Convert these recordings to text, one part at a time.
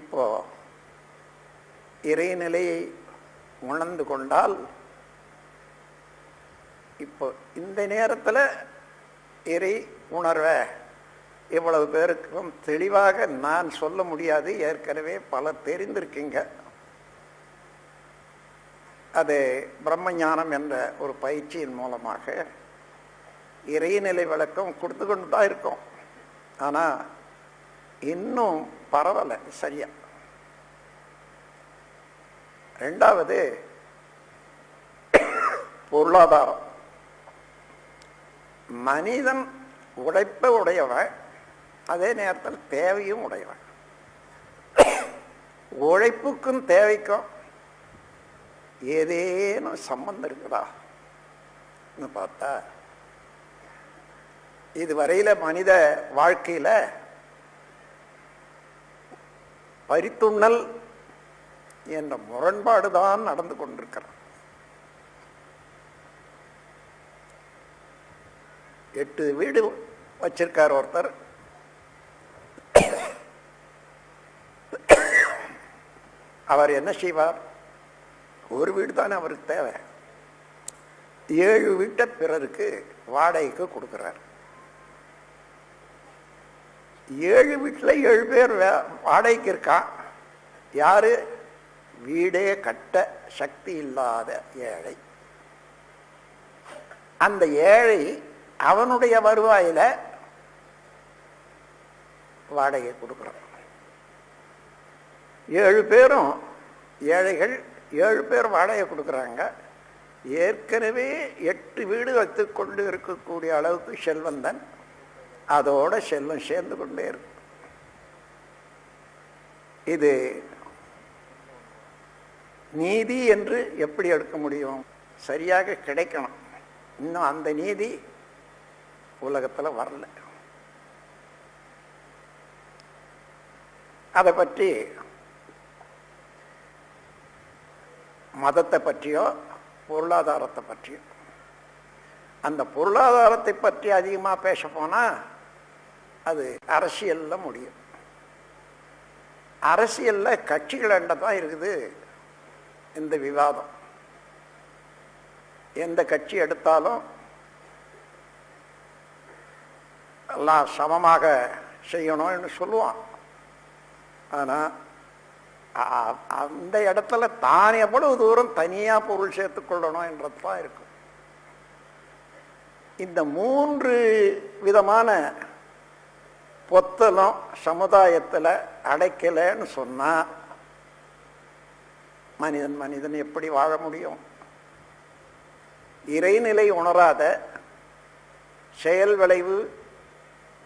இப்போ இறைநிலையை உணர்ந்து கொண்டால் இப்போ இந்த நேரத்தில் இறை உணர்வை இவ்வளவு பேருக்கும் தெளிவாக நான் சொல்ல முடியாது. ஏற்கனவே பலர் தெரிந்திருக்கீங்க. அது பிரம்மஞானம் என்ற ஒரு பயிற்சியின் மூலமாக இறைநிலை விளக்கம் கொடுத்து கொண்டு தான் இருக்கோம். ஆனால் இன்னும் பரவலை சரியா. ரெண்டாவது பொருளாதாரம். மனிதன் உழைப்ப உடையவன் அதே நேரத்தில் தேவையும் உடையவன். உழைப்புக்கும் தேவைக்கும் ஏதேனும் சம்பந்தம் இருக்குதா? பார்த்தா இதுவரையில் மனித வாழ்க்கையில பரித்துண்ணல் என்ற முரண்பாடு தான் நடந்து கொண்டிருக்கிறான் எட்டு வீடு வச்சிருக்கார் ஒருத்தர். அவர் என்ன செய்வார்? ஒரு வீடு தானே அவருக்கு தேவை. ஏழு வீட்டை பிறருக்கு வாடகைக்கு கொடுக்குறாரு. ஏழு வீட்டில் ஏழு பேர் வாடகைக்கு இருக்கான் யாரு? வீடே கட்ட சக்தி இல்லாத ஏழை. அந்த ஏழை அவனுடைய வருவாயில வாடகை கொடுக்குறான் ஏழு பேரும் ஏழைகள் ஏழு பேர் வாடகை கொடுக்குறாங்க. ஏற்கனவே எட்டு வீடு வைத்து கொண்டு இருக்கக்கூடிய அளவுக்கு செல்வந்தன். அதோட செல்வம் சேர்ந்து கொண்டே இருக்கும். இது நீதி என்று எப்படி எடுக்க முடியும்? சரியாக கிடைக்கணும். இன்னும் அந்த நீதி உலகத்தில் வரல. அதை பற்றி மதத்தை பற்றியோ பொருளாதாரத்தை பற்றியோ அந்த பொருளாதாரத்தை பற்றி அதிகமாக பேச போனால் அது அரசியலில் முடியும். அரசியலில் கட்சிகள் தான் இருக்குது இந்த விவாதம். எந்த கட்சி எடுத்தாலும் எல்லாம் சமமாக செய்யணும்னு சொல்லுவான். ஆனால் அந்த இடத்துல தான் எவ்வளவு தூரம் தனியாக பொருள் சேர்த்துக்கொள்ளணும் என்றது தான் இருக்கும். இந்த மூன்று விதமான பொத்தலும் சமுதாயத்தில் அடைக்கலைன்னு சொன்னால் மனிதன் மனிதன் எப்படி வாழ முடியும்? இறைநிலை உணராத செயல் விளைவு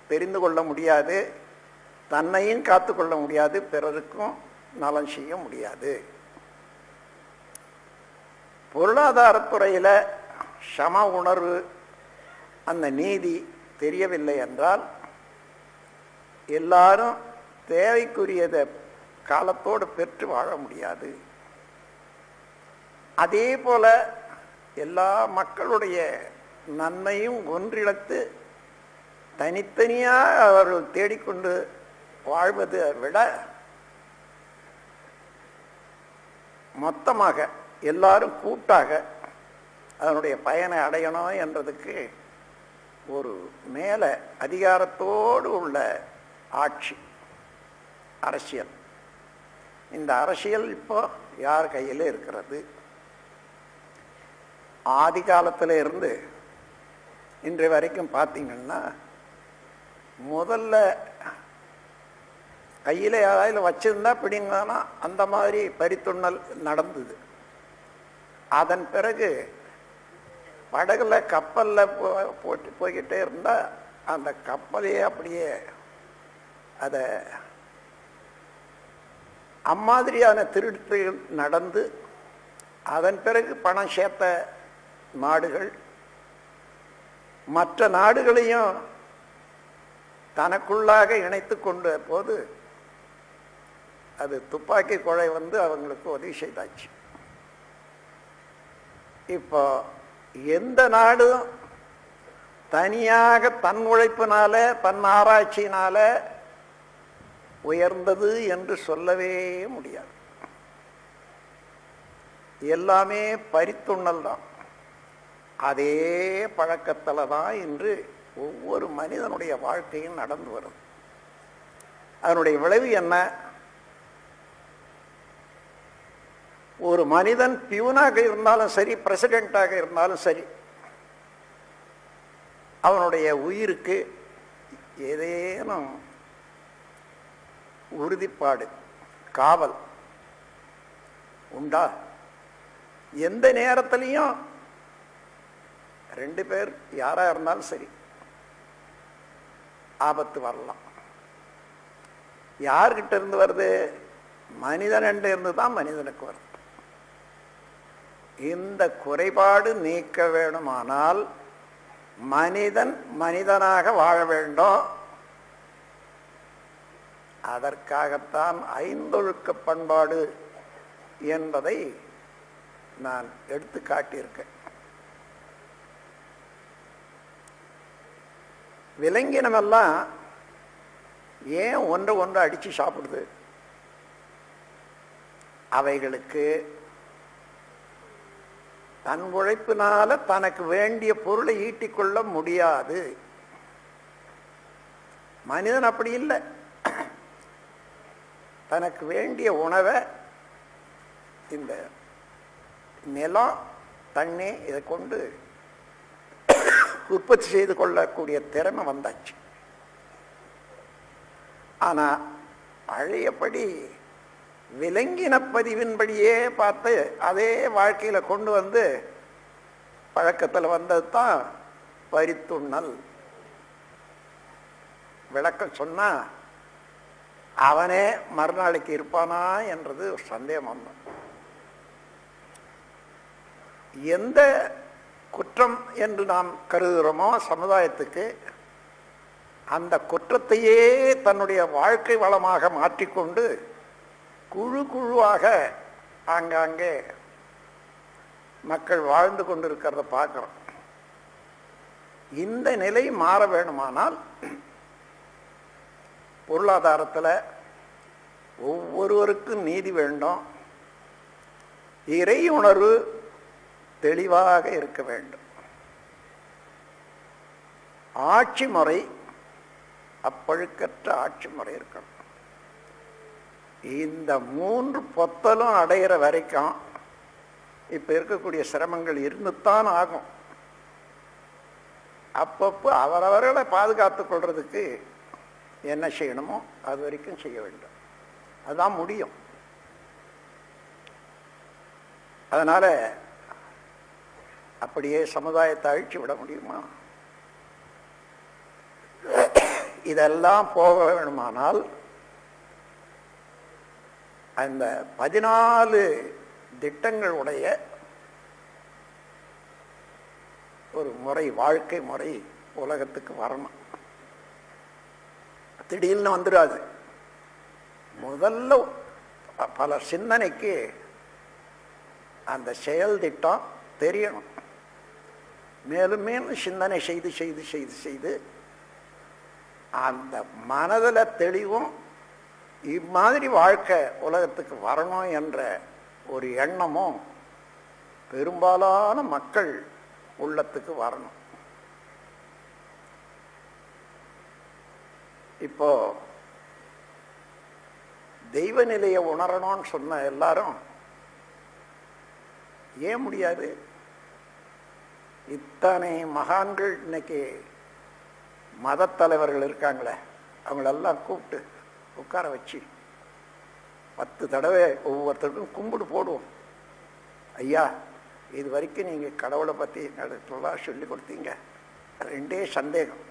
தெரிந்து கொள்ள முடியாது தன்னையும் காத்துக்கொள்ள முடியாது பிறருக்கும் நலம் செய்ய முடியாது. பொருளாதாரத்துறையில் சம உணர்வு அந்த நீதி தெரியவில்லை என்றால் எல்லாரும் தேவைக்குரியதை காலத்தோடு பெற்று வாழ முடியாது. அதே போல எல்லா மக்களுடைய நன்மையும் ஒன்றிழத்து தனித்தனியாக அவர்கள் தேடிக்கொண்டு வாழ்வதை விட மொத்தமாக எல்லாரும் கூட்டாக அதனுடைய பயனை அடையணும் என்றதுக்கு ஒரு மேலே அதிகாரத்தோடு உள்ள ஆட்சி அரசியல். இந்த அரசியல் இப்போ யார் கையில் இருக்கிறது? ஆதி காலத்தில் இருந்து இன்று வரைக்கும் பார்த்தீங்கன்னா முதல்ல கையில் யாராவது வச்சிருந்தா பிடிங்கன்னா அந்த மாதிரி பரித்துண்ணல் நடந்தது. அதன் பிறகு படகுல கப்பலில் போ போட்டு போய்கிட்டே இருந்தால் அந்த கப்பலையே அப்படியே அதை அம்மாதிரியான திருட்டுகள் நடந்து அதன் பிறகு பணம் சேர்த்த நாடுகள் மற்ற நாடுகளையும் தனக்குள்ளாக இணைத்து கொண்ட போது அது துப்பாக்கி குழை வந்து அவங்களுக்கு உதவி செய்தாச்சு. இப்போ எந்த நாடும் தனியாக தன் உழைப்பினால தன் ஆராய்ச்சியினால உயர்ந்தது என்று சொல்லவே முடியாது. எல்லாமே பரித்துண்ணல் தான். அதே பழக்கத்தில் தான் இன்று ஒவ்வொரு மனிதனுடைய வாழ்க்கையும் நடந்து வரும் அதனுடைய விளைவு என்ன? ஒரு மனிதன் பியூனாக இருந்தாலும் சரி பிரசிடென்ட்டாக இருந்தாலும் சரி அவனுடைய உயிருக்கு ஏதேனும் உறுதிப்பாடு காவல் உண்டா? எந்த நேரத்திலையும் ரெண்டு பேர் யாராக இருந்தாலும் சரி ஆபத்து வரலாம். யார்கிட்ட இருந்து வருது? மனிதன் இருந்து தான் மனிதனுக்கு வருது. இந்த குறைபாடு நீக்க வேணுமானால் மனிதன் மனிதனாக வாழ வேண்டும் அதற்காகத்தான் ஐந்தொழுக்க பண்பாடு என்பதை நான் எடுத்து காட்டியிருக்கேன். விலங்கினமெல்லாம் ஏன் ஒன்று ஒன்று அடித்து சாப்பிடுது? அவைகளுக்கு தன் உழைப்பினால தனக்கு வேண்டிய பொருளை ஈட்டிக்கொள்ள முடியாது. மனிதன் அப்படி இல்லை. தனக்கு வேண்டிய உணவை இந்த நிலம் தண்ணி இதை கொண்டு உற்பத்தி செய்து கொள்ளக்கூடிய திறமை வந்தாச்சு. ஆனால் பழையபடி விலங்கின பதிவின்படியே பார்த்து அதே வாழ்க்கையில் கொண்டு வந்து பழக்கத்தில் வந்தது தான் பரித்துண்ணல். விளக்கம் சொன்னால் அவனே மறுநாளைக்கு இருப்பானா என்றது ஒரு சந்தேகம். வந்தோம் எந்த குற்றம் என்று நாம் கருதுகிறோமோ சமுதாயத்துக்கு அந்த குற்றத்தையே தன்னுடைய வாழ்க்கை வளமாக மாற்றிக்கொண்டு குழு குழுவாக ஆங்காங்கே மக்கள் வாழ்ந்து கொண்டிருக்கிறத பார்க்குறோம். இந்த நிலை மாற வேணுமானால் பொருளாதாரத்தில் ஒவ்வொருவருக்கும் நீதி வேண்டும். இறை உணர்வு தெளிவாக இருக்க வேண்டும். ஆட்சி முறை அப்பழுக்கற்ற ஆட்சி முறை இருக்கணும். இந்த மூன்று பொத்தலும் அடையிற வரைக்கும் இப்போ இருக்கக்கூடிய சிரமங்கள் இருந்துத்தான் ஆகும். அப்பப்போ அவரவர்களை பாதுகாத்து கொள்றதுக்கு என்ன செய்யணுமோ அது வரைக்கும் செய்ய வேண்டும். அதுதான் முடியும். அதனால் அப்படியே சமுதாயத்தை அழிச்சு விட முடியுமா? இதெல்லாம் போக வேணுமானால் அந்த பதினாலு திட்டங்களுடைய ஒரு முறை வாழ்க்கை முறை உலகத்துக்கு வரணும். திடீர்னு வந்துடாது. முதல்ல பல சிந்தனைக்கு அந்த செயல் திட்டம் தெரியணும். மேலும் மேலும் சிந்தனை செய்து செய்து செய்து செய்து அந்த மனதில் தெளிவும் இம்மாதிரி வாழ்க்கை உலகத்துக்கு வரணும் என்ற ஒரு எண்ணமும் பெரும்பாலான மக்கள் உள்ளத்துக்கு வரணும். இப்போ தெய்வ நிலையை உணரணும்னு சொன்ன எல்லாரும் ஏன் முடியாது? இத்தனை மகான்கள் இன்னைக்கு மதத்தலைவர்கள் இருக்காங்களே அவங்களெல்லாம் கூப்பிட்டு உட்கார வச்சு பத்து தடவை ஒவ்வொருத்தருக்கும் கும்பிடு போடுவோம். ஐயா இது வரைக்கும் நீங்கள் கடவுளை பற்றி நடத்தலாம் சொல்லி கொடுத்தீங்க. ரெண்டே சந்தேகம்.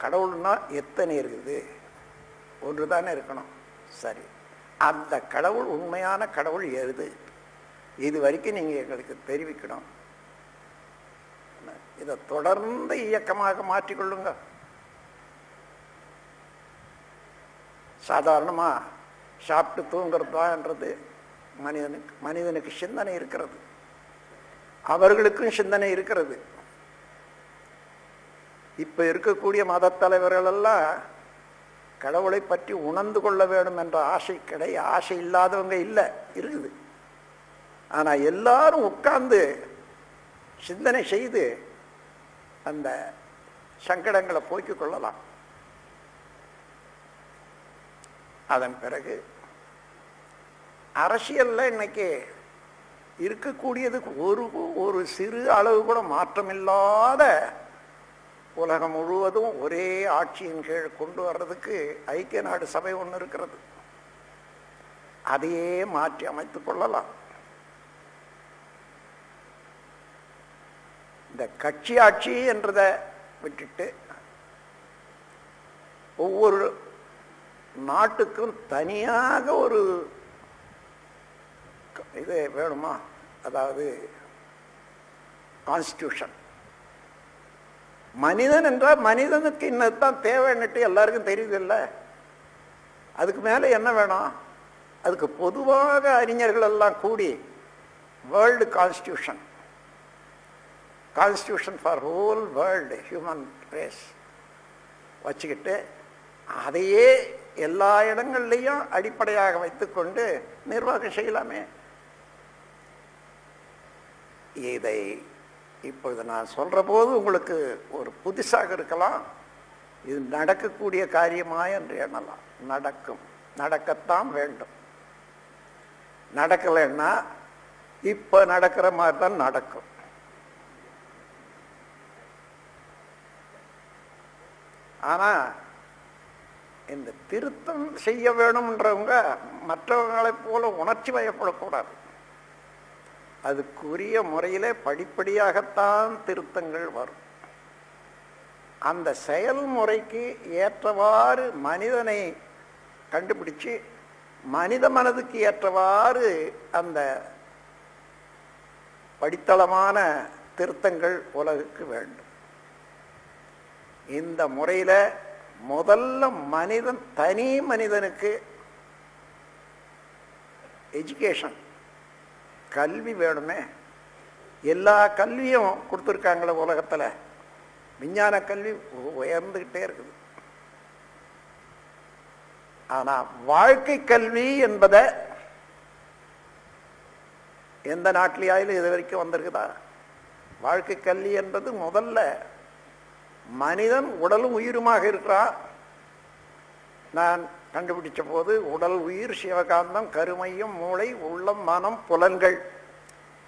கடவுள்னா எத்தனை இருக்குது? ஒன்று தானே இருக்கணும். சரி. அந்த கடவுள் உண்மையான கடவுள் எது? இது வரைக்கும் நீங்கள் எங்களுக்கு தெரிவிக்கணும். இதை தொடர்ந்து இயக்கமாக மாற்றிக்கொள்ளுங்க சாதாரணமாக சாப்பிட்டு தூங்குறதான்றது மனிதனுக்கு மனிதனுக்கு சிந்தனை இருக்கிறது. அவர்களுக்கும் சிந்தனை இருக்கிறது. இப்போ இருக்கக்கூடிய மத தலைவர்களெல்லாம் கடவுளை பற்றி உணர்ந்து கொள்ள வேண்டும் என்ற ஆசை கிடை ஆசை இல்லாதவங்க இல்லை இருக்குது. ஆனால் எல்லாரும் உட்கார்ந்து சிந்தனை செய்து அந்த சங்கடங்களை போக்கிக் கொள்ளலாம். அதன் பிறகு அரசியலில் இன்னைக்கு இருக்கக்கூடியதுக்கு ஒரு ஒரு சிறு அளவு கூட மாற்றமில்லாத உலகம் முழுவதும் ஒரே ஆட்சியின் கீழ் கொண்டு வர்றதுக்கு ஐக்கிய நாடு சபை ஒன்று இருக்கிறது. அதையே மாற்றி அமைத்துக் கொள்ளலாம். இந்த கட்சி ஆட்சி என்றதை விட்டுட்டு ஒவ்வொரு நாட்டுக்கும் தனியாக ஒரு இது வேணுமா? அதாவது கான்ஸ்டியூஷன் மனிதன் என்றால் மனிதனுக்கு இன்னதான் தேவைன்னுட்டு எல்லாருக்கும் தெரியுது இல்லை அதுக்கு மேலே என்ன வேணும்? அதுக்கு பொதுவாக அறிஞர்கள் எல்லாம் கூடி world constitution constitution for whole world human race வச்சுக்கிட்டு அதையே எல்லா இடங்கள்லையும் அடிப்படையாக வைத்துக்கொண்டு நிர்வாகம் செய்யலாமே. இதை இப்பொழுது நான் சொல்கிற போது உங்களுக்கு ஒரு புதுசாக இருக்கலாம். இது நடக்கக்கூடிய காரியமா என்று எண்ணலாம். நடக்கும். நடக்கத்தான் வேண்டும். நடக்கலைன்னா இப்போ நடக்கிற மாதிரி தான் நடக்கும். ஆனால் இந்த திருத்தம் செய்ய வேணும்ன்றவங்க மற்றவங்களைப் போல உணர்ச்சி வயப்படக்கூடாது அதுக்குரிய முறையிலே படிப்படியாகத்தான் திருத்தங்கள் வரும். அந்த செயல்முறைக்கு ஏற்றவாறு மனிதனை கண்டுபிடிச்சு மனித மனதுக்கு ஏற்றவாறு அந்த படித்தளமான திருத்தங்கள் உலகுக்கு வேண்டும். இந்த முறையில் முதல்ல மனிதன் தனி மனிதனுக்கு எஜுகேஷன் கல்வி வேணுமே. எல்லா கல்வியும் கொடுத்துருக்காங்களே உலகத்தில். விஞ்ஞான கல்வி உயர்ந்துகிட்டே இருக்குது. ஆனால் வாழ்க்கை கல்வி என்பதை எந்த நாட்டிலேயாயிலும் இது வரைக்கும் வந்திருக்குதா? வாழ்க்கை கல்வி என்பது முதல்ல மனிதன் உடலும் உயிருமாக இருக்கிறார் நான் கண்டுபிடிச்ச போது உடல் உயிர் சிவகாந்தம் கருமையும் மூளை உள்ளம் மனம் புலன்கள்.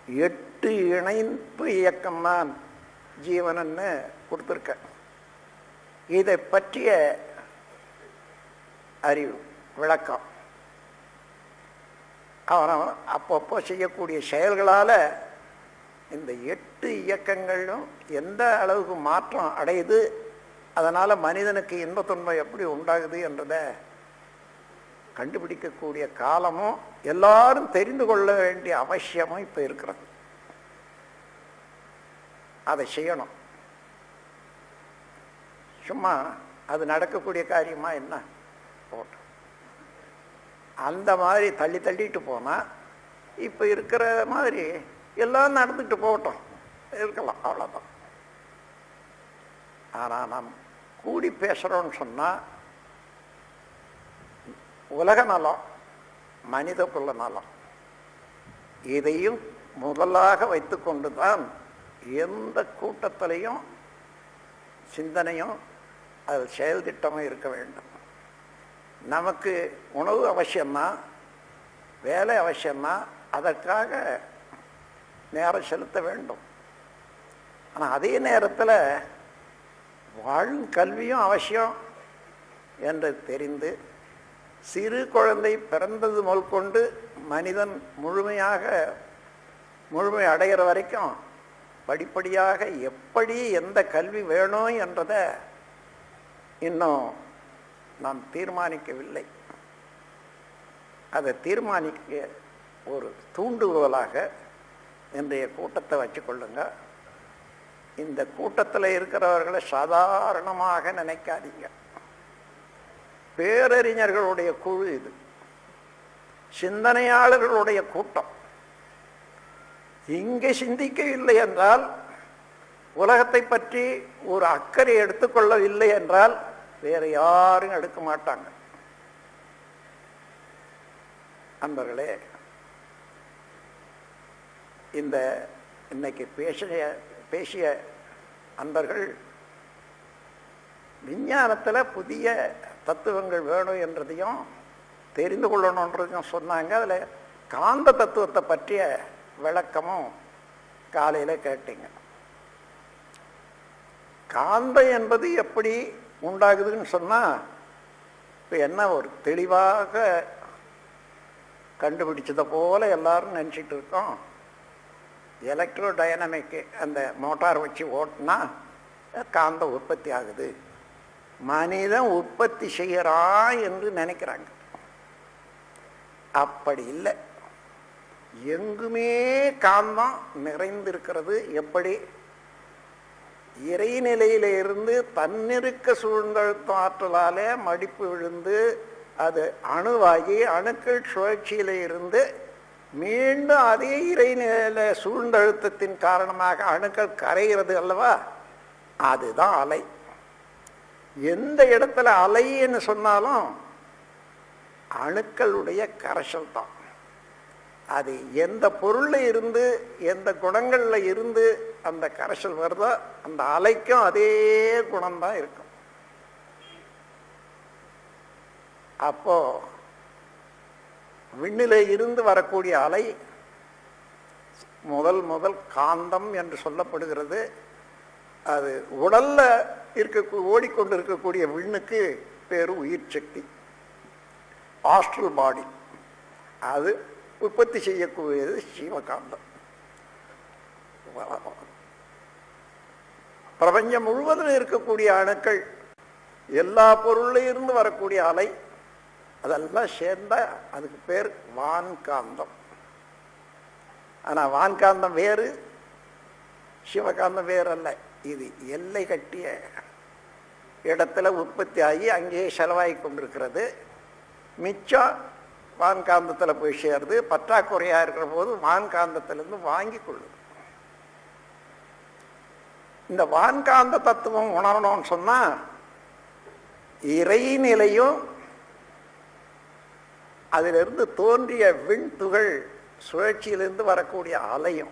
எட்டு இணைப்பு இயக்கம் தான் ஜீவனன்னு கொடுத்துருக்க. இதை பற்றிய அறிவு விளக்கம். அவன் அப்பப்போ செய்யக்கூடிய செயல்களால் இந்த எட்டு இயக்கங்களும் எந்த அளவுக்கு மாற்றம் அடையுது அதனால் மனிதனுக்கு இன்ப துன்பம் எப்படி உண்டாகுது என்றதை கண்டுபிடிக்கக்கூடிய காலமும் எல்லாரும் தெரிந்து கொள்ள வேண்டிய அவசியமும் இப்போ இருக்கிறது. அதை செய்யணும். சும்மா அது நடக்கக்கூடிய காரியமா என்ன? போட்டோம். அந்த மாதிரி தள்ளி தள்ளிட்டு போனால் இப்போ இருக்கிற மாதிரி எல்லாம் நடந்துட்டு போகட்டும். இருக்கலாம் அவ்வளோதான் ஆனால் நாம் கூடி பேசுகிறோம்னு சொன்னால் உலக நலம் மனித குல நலம். இதையும் முதலாக வைத்துக்கொண்டு தான் எந்த கூட்டத்திலையும் சிந்தனையும் அது செயல் திட்டமும் இருக்க வேண்டும். நமக்கு உணவு அவசியம்தான் வேலை அவசியம்தான் அதற்காக நேரம் செலுத்த வேண்டும். ஆனால் அதே நேரத்தில் வாழும் கல்வியும் அவசியம் என்று தெரிந்து சிறு குழந்தை பிறந்தது முதல் கொண்டு மனிதன் முழுமையாக முழுமை அடைகிற வரைக்கும் படிப்படியாக எப்படி எந்த கல்வி வேணும் என்றதை இன்னும் நாம் தீர்மானிக்கவில்லை. அதை தீர்மானிக்க ஒரு தூண்டுகோலாக இன்றைய கூட்டத்தை வச்சுக்கொள்ளுங்க. இந்த கூட்டத்தில் இருக்கிறவர்களை சாதாரணமாக நினைக்காதீங்க. பேரறிஞர்களுடைய குழு இது. சிந்தனையாளர்களுடைய கூட்டம். இங்கே சிந்திக்கவில்லை என்றால் உலகத்தை பற்றி ஒரு அக்கறை எடுத்துக்கொள்ளவில்லை என்றால் வேற யாரும் எடுக்க மாட்டாங்க. அன்பர்களே இந்த இன்னைக்கு பேசிய பேசிய அன்பர்கள் விஞ்ஞானத்தில் புதிய தத்துவங்கள் வேணும் என்றதையும் தெரிந்து கொள்ளணுன்றதையும் சொன்னாங்க. அதில் காந்த தத்துவத்தை பற்றிய விளக்கமும் காலையில் கேட்டீங்க. காந்தம் என்பது எப்படி உண்டாகுதுன்னு சொன்னால் இப்போ என்ன ஒரு தெளிவாக கண்டுபிடிச்சதை போல எல்லாரும் நினச்சிட்டு இருக்கோம். எலக்ட்ரோ டைனமிக்கு அந்த மோட்டார் வச்சு ஓட்டினா காந்தம் உற்பத்தி ஆகுது. மனிதன் உற்பத்தி செய்யறான் என்று நினைக்கிறாங்க. அப்படி இல்லை. எங்குமே காந்தம் நிறைந்திருக்கிறது. எப்படி? இறைநிலையில இருந்து தன்னிருக்க சூழ்ந்தழுத்த ஆற்றலாலே மடிப்பு விழுந்து அது அணுவாகி அணுக்கள் சுழற்சியில இருந்து மீண்டும் அதே இறைநிலையில சூழ்ந்தழுத்தத்தின் காரணமாக அணுக்கள் கரைகிறது அல்லவா? அதுதான் அலை. எந்த இடத்துல அலைன்னு சொன்னாலும் அணுக்களுடைய கரைசல் தான். அது எந்த பொருளில் இருந்து எந்த குணங்களில் இருந்து அந்த கரைசல் வருதோ அந்த அலைக்கும் அதே குணம்தான் இருக்கும். அப்போது விண்ணிலே இருந்து வரக்கூடிய அலை முதல் முதல் காந்தம் என்று சொல்லப்படுகிறது. அது உடல்ல இருக்க ஓடிக்கொண்டு இருக்கக்கூடிய விண்ணுக்கு பேர் உயிர் சக்தி ஆஸ்ட்ரல் பாடி அது உற்பத்தி செய்யக்கூடியது சீவகாந்தம் பிரபஞ்சம் முழுவதும் இருக்கக்கூடிய அணுக்கள் எல்லா பொருளிலிருந்து இருந்து வரக்கூடிய அலை அதெல்லாம் சேர்ந்தா அதுக்கு பேர் வான்காந்தம். ஆனால் வான்காந்தம் வேறு சிவகாந்தம் வேறு அல்ல இது எல்லை கட்டிய இடத்துல உற்பத்தி ஆகி அங்கேயே செலவாகி கொண்டிருக்கிறது. மிச்சம் வான்காந்தத்தில் போய் சேருது பற்றாக்குறையாக இருக்கிற போது வான்காந்தத்திலிருந்து வாங்கி கொள்ளுது. இந்த வான்காந்த தத்துவம் உணரணும்னு சொன்னால் இறைநிலையும் அதிலிருந்து தோன்றிய விண்துகள் சுழற்சியிலிருந்து வரக்கூடிய அலையும்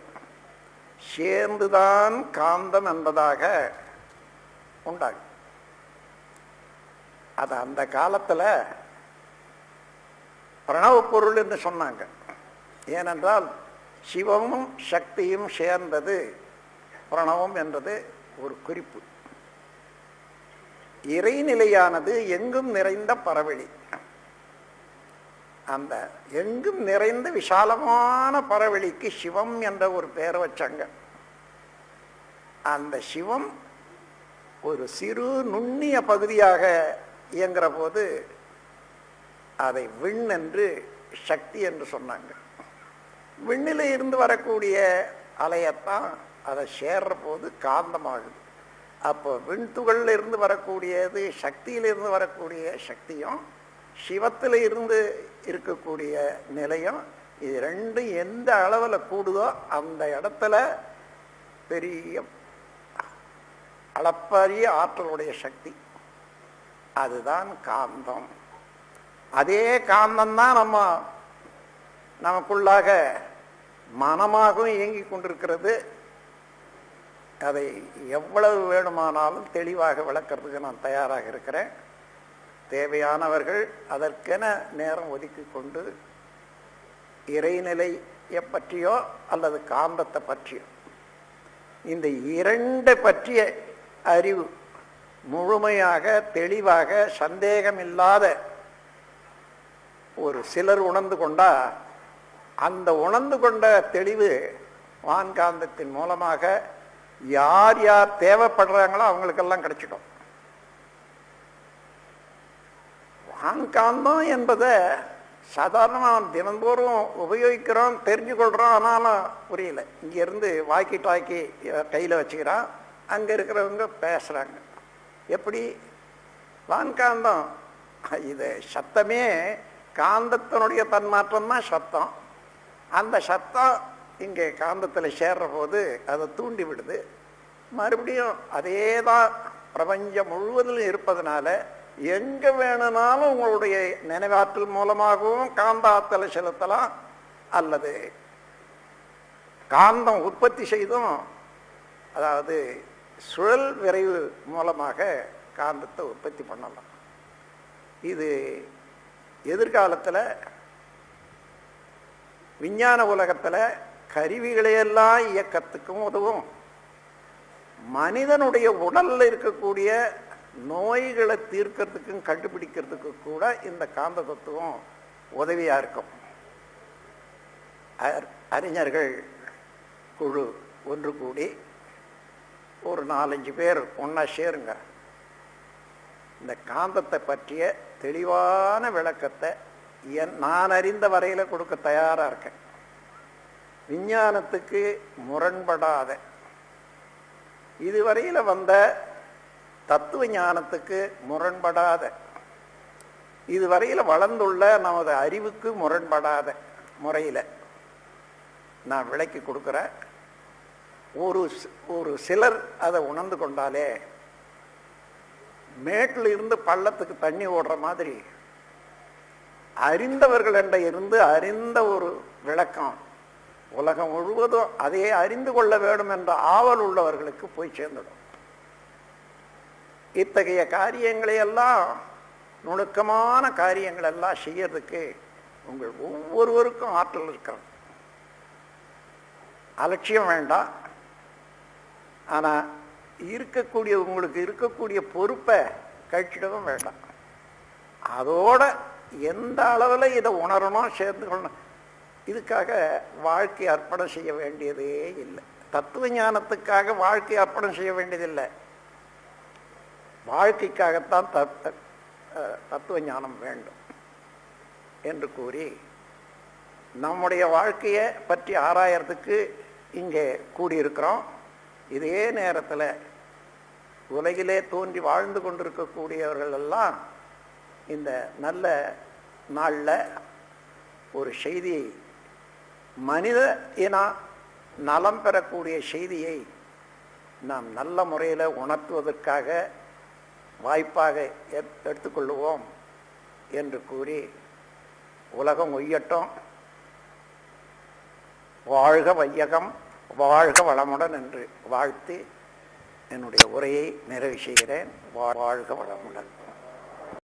சேர்ந்துதான் காந்தம் என்பதாக உண்டாகும். அது அந்த காலத்தில் பிரணவ பொருள் என்று சொன்னாங்க. ஏனென்றால் சிவமும் சக்தியும் சேர்ந்தது பிரணவம் என்றது ஒரு குறிப்பு. இறைநிலையானது எங்கும் நிறைந்த பரவெளி. அந்த எங்கும் நிறைந்த விசாலமான பறவெளிக்கு சிவம் என்ற ஒரு பெயர் வச்சாங்க. அந்த சிவம் ஒரு சிறு நுண்ணிய பகுதியாக இயங்குற போது அதை விண் என்று சக்தி என்று சொன்னாங்க. விண்ணில இருந்து வரக்கூடிய அலையத்தான் அதை சேர்ற போது காந்தமாகுது. அப்போ விண்துகளில் இருந்து வரக்கூடியது சக்தியிலிருந்து வரக்கூடிய சக்தியும் சிவத்தில் இருந்து இருக்கக்கூடிய நிலையம் இது ரெண்டும் எந்த அளவில் கூடுதோ அந்த இடத்துல பெரிய அளப்பரிய ஆற்றலுடைய சக்தி. அதுதான் காந்தம். அதே காந்தம்தான் நம்ம நமக்குள்ளாக மனமாகவும் இயங்கி கொண்டிருக்கிறது. அதை எவ்வளவு வேணுமானாலும் தெளிவாக விளக்கிறதுக்கு நான் தயாராக இருக்கிறேன். தேவையானவர்கள் அதற்கென நேரம் ஒதுக்கி கொண்டு இறைநிலையை பற்றியோ அல்லது காந்தத்தை பற்றியோ. இந்த இரண்டு பற்றிய அறிவு முழுமையாக தெளிவாக சந்தேகமில்லாத ஒரு சிலர் உணர்ந்து கொண்டா அந்த உணர்ந்து கொண்ட தெளிவு வான்காந்தத்தின் மூலமாக யார் யார் தேவைப்படுறாங்களோ அவங்களுக்கெல்லாம் கிடைச்சிடும். வான்காந்தம் என்பதை சாதாரணமாக தினந்தோறும் உபயோகிக்கிறோம் தெரிஞ்சுக்கொள்கிறோம் ஆனாலும் புரியல. இங்கேருந்து வாக்கி டாக்கி கையில் வச்சுக்கிறான். அங்கே இருக்கிறவங்க பேசுகிறாங்க எப்படி? வான்காந்தம். இது சத்தமே காந்தத்தினுடைய தன்மாற்றம் தான் சத்தம். அந்த சத்தம் இங்கே காந்தத்தில் சேர்ற போது அதை தூண்டி விடுது. மறுபடியும் அதே தான் பிரபஞ்சம் முழுவதிலும் இருப்பதனால எங்க வேணும்னாலும் உங்களுடைய நினைவாற்றல் மூலமாகவும் காந்தாற்றலை செலுத்தலாம். அல்லது காந்தம் உற்பத்தி செய்தும் அதாவது சுழல் விரைவு மூலமாக காந்தத்தை உற்பத்தி பண்ணலாம். இது எதிர்காலத்தில் விஞ்ஞான உலகத்தில் கருவிகளையெல்லாம் இயக்கத்துக்கும் உதவும். மனிதனுடைய உடலில் இருக்கக்கூடிய நோய்களை தீர்க்கிறதுக்கும் கண்டுபிடிக்கிறதுக்கு கூட இந்த காந்த தத்துவம் உதவியாக இருக்கும். அறிஞர்கள் குழு ஒன்று கூடி ஒரு நாலஞ்சு பேர் ஒன்றா சேருங்க. இந்த காந்தத்தை பற்றிய தெளிவான விளக்கத்தை என் நான் அறிந்த வரையில் கொடுக்க தயாராக இருக்கேன். விஞ்ஞானத்துக்கு முரண்படாத இதுவரையில் வந்த தத்துவ ஞானத்துக்கு முரண்படாத. இதுவரையில் வளர்ந்துள்ள நமது அறிவுக்கு முரண்படாத முறையில் நான் விளக்கி கொடுக்குறேன் ஒரு ஒரு சிலர் அதை உணர்ந்து கொண்டாலே மேட்டில் இருந்து பள்ளத்துக்கு தண்ணி ஓடுற மாதிரி அறிந்தவர்களிட இருந்து அறிந்த ஒரு விளக்கம். உலகம் முழுவதும் அதையே அறிந்து கொள்ள வேண்டும் என்ற ஆவல் உள்ளவர்களுக்கு போய் சேர்ந்துடும். இத்தகைய காரியங்களை எல்லாம் நுணுக்கமான காரியங்கள் எல்லாம் செய்யறதுக்கு உங்கள் ஒவ்வொருவருக்கும் ஆற்றல் இருக்கிறது. அலட்சியம் வேண்டாம். ஆனால் இருக்கக்கூடிய உங்களுக்கு இருக்கக்கூடிய பொறுப்பை கழிச்சிடவும் வேண்டாம். அதோட எந்த அளவில் இதை உணரணும் சேர்ந்து கொள்ளணும் இதுக்காக வாழ்க்கை அர்ப்பணம் செய்ய வேண்டியதே இல்லை. தத்துவ ஞானத்துக்காக வாழ்க்கை அர்ப்பணம் செய்ய வேண்டியதில்லை. வாழ்க்கைக்காகத்தான் தத் தத்துவ ஞானம் வேண்டும் என்று கூறி நம்முடைய வாழ்க்கையை பற்றி ஆராயறதுக்கு இங்கே கூடியிருக்கிறோம். இதே நேரத்தில் உலகிலே தோன்றி வாழ்ந்து கொண்டிருக்கக்கூடியவர்கள் எல்லாம் இந்த நல்ல நாளில் ஒரு செய்தியை மனித இனா நலம் பெறக்கூடிய செய்தியை நாம் நல்ல முறையில் உணர்த்துவதற்காக வாய்ப்பாக எத்- எடுத்துக்கொள்ளுவோம் என்று கூறி உலகம் ஒய்யட்டும். வாழ்க வையகம் வாழ்க வளமுடன் என்று வாழ்த்தி என்னுடைய உரையை நிறைவு செய்கிறேன். வாழ்க வளமுடன்.